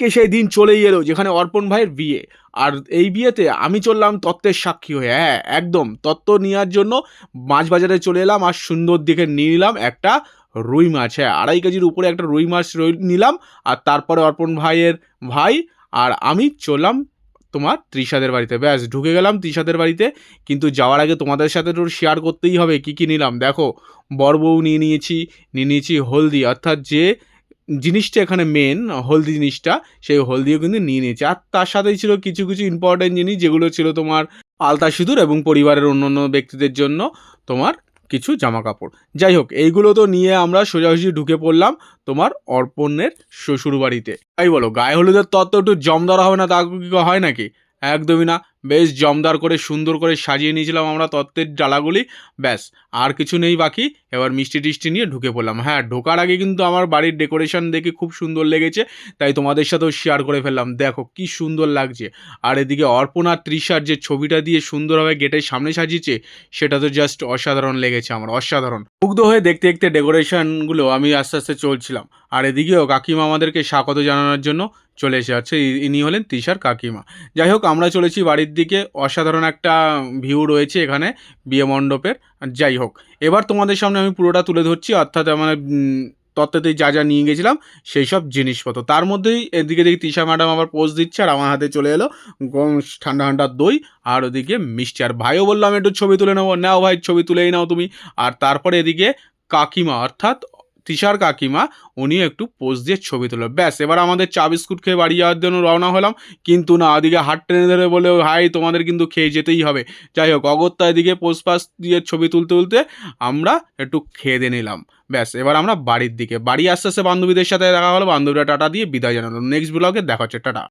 কে সেই দিন চলেই এলো, যেখানে অর্পণ ভাইয়ের বিয়ে। আর এই বিয়েতে আমি চললাম তত্ত্বের সাক্ষী হয়ে। হ্যাঁ একদম, তত্ত্ব নেওয়ার জন্য মাছ বাজারে চলে এলাম আর সুন্দর দিকে নিয়ে নিলাম একটা রুই মাছ। হ্যাঁ আড়াই কেজির উপরে একটা রুই মাছ রুই নিলাম আর তারপরে অর্পণ ভাইয়ের ভাই আর আমি চললাম তোমার ত্রিশাদের বাড়িতে। ব্যাস, ঢুকে গেলাম ত্রিশাদের বাড়িতে। কিন্তু যাওয়ার আগে তোমাদের সাথে তো শেয়ার করতেই হবে কি কি নিলাম। দেখো বর বউ নিয়ে নিয়েছি নিয়ে নিয়েছি হলদি। অর্থাৎ যে জিনিসটা এখানে মেন হলদি জিনিসটা, সেই হলদিও কিন্তু নিয়ে নিয়েছে। আর তার সাথেই ছিল কিছু কিছু ইম্পর্টেন্ট জিনিস, যেগুলো ছিল তোমার আলতা সিঁদুর এবং পরিবারের অন্য অন্য ব্যক্তিদের জন্য তোমার কিছু জামা কাপড় যাই হোক, এইগুলো তো নিয়ে আমরা সোজাসুজি ঢুকে পড়লাম তোমার অর্পণের শ্বশুর বাড়িতে তাই বলো, গায়ে হলুদের তত্ত্ব একটু জমদার হবে না, তা কি হয় নাকি? একদমই না। বেশ জমদার করে, সুন্দর করে সাজিয়ে নিয়েছিলাম আমরা তত্ত্বের ডালাগুলি। ব্যাস, আর কিছু নেই বাকি। এবার মিষ্টি টিষ্টি নিয়ে ঢুকে পড়লাম। হ্যাঁ ঢোকার আগে কিন্তু আমার বাড়ির ডেকোরেশন দেখে খুব সুন্দর লেগেছে, তাই তোমাদের সাথেও শেয়ার করে ফেললাম। দেখো, কি সুন্দর লাগছে। আর এদিকে অর্পণা তৃষার যে ছবিটা দিয়ে সুন্দরভাবে গেটের সামনে সাজিয়েছে, সেটা তো জাস্ট অসাধারণ লেগেছে আমার, অসাধারণ। মুগ্ধ হয়ে দেখতে দেখতে ডেকোরেশনগুলো আমি আস্তে আস্তে চলছিলাম। আর এদিকেও কাকিমা আমাদেরকে স্বাগত জানানোর জন্য চলে এসে যাচ্ছে। ইনি হলেন তৃষার কাকিমা। যাই হোক আমরা চলেছি বাড়ির দিকে। অসাধারণ একটা ভিউ রয়েছে এখানে বিয়ে মণ্ডপের। যাই হোক এবার তোমাদের সামনে আমি পুরোটা তুলে ধরছি। অর্থাৎ আমার উম, তত্ত্বতে যা যা নিয়ে গেছিলাম সেই সব জিনিসপত্র। তার মধ্যেই এদিকে দেখি তৃষা ম্যাডাম আবার পোজ দিচ্ছে আর আমার হাতে চলে এলো ঠান্ডা ঠান্ডা দই আর ওদিকে মিষ্টি। আর ভাইও বললাম একটু ছবি তুলে নেব। নাও ভাই ছবি তুলেই নাও তুমি। আর তারপরে এদিকে কাকিমা অর্থাৎ তৃষার কাকিমা উনি একটু পোস্ট দিয়ে ছবি তুলো ব্যাস, এবার আমাদের চা বিস্কুট খেয়ে বাড়ি যাওয়ার জন্য রওনা হলাম। কিন্তু না, ওদিকে হাট টেনে ধরে বলে হাই, তোমাদের কিন্তু খেয়ে যেতেই হবে। যাই হোক, অগত্যা এদিকে পোস্ট পাস দিয়ে ছবি তুলতে তুলতে আমরা একটু খেয়ে দিয়ে নিলাম। ব্যাস, এবার আমরা বাড়ির দিকে, বাড়ি আস্তে আস্তে বান্ধবীদের সাথে দেখা হলো, বান্ধবীরা টাটা দিয়ে বিদায় জানালো। নেক্সট ব্লগে দেখা হচ্ছে, টাটা।